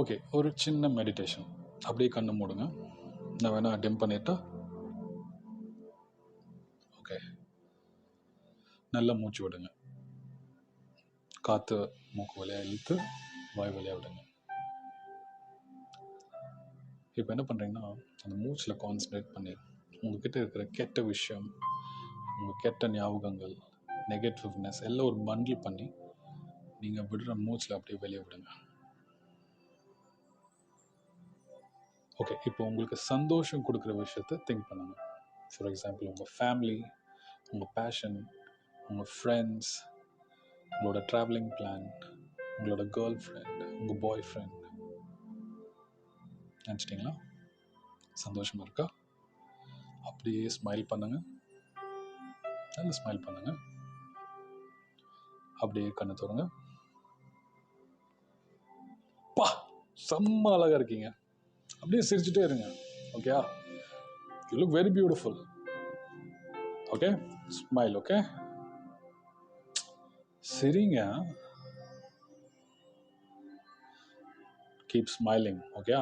Okay ஒரு சின்ன meditation அப்படியே கண்ணு மூடுங்க. நான் வேணால் டிம் பண்ணிட்டா ஓகே நல்லா மூச்சு விடுங்க. காற்று மூக்கு வழியாக இழுத்து வாய் வழியாக விடுங்க. இப்போ என்ன பண்ணுறீங்கன்னா அந்த மூச்சில் கான்சன்ட்ரேட் பண்ணி உங்ககிட்ட இருக்கிற கெட்ட விஷயம் உங்கள் கெட்ட ஞாபகங்கள் நெகட்டிவ்னஸ் எல்லாம் ஒரு பண்டில் பண்ணி நீங்கள் விடுற மூச்சில் அப்படியே வெளியே விடுங்க. ஓகே இப்போ உங்களுக்கு சந்தோஷம் கொடுக்குற விஷயத்த திங்க் பண்ணுங்க ஃபார் எக்ஸாம்பிள் உங்கள் ஃபேமிலி உங்கள் பேஷன் உங்கள் ஃப்ரெண்ட்ஸ் உங்களோட ட்ராவலிங் பிளான் உங்களோட கேர்ள் ஃப்ரெண்ட் உங்கள் பாய் ஃப்ரெண்ட் நினச்சிட்டிங்களா? சந்தோஷமாக இருக்கா? அப்படியே ஸ்மைல் பண்ணுங்க. நல்ல ஸ்மைல் பண்ணுங்க. அப்படியே கண்ணு தோறுங்க பா! செம்ம அழகாக இருக்கீங்க. அப்படியே சிரிச்சுட்டே இருங்க. ஓகேயா you look very beautiful okay smile okay சிரிங்க. Keep smiling okay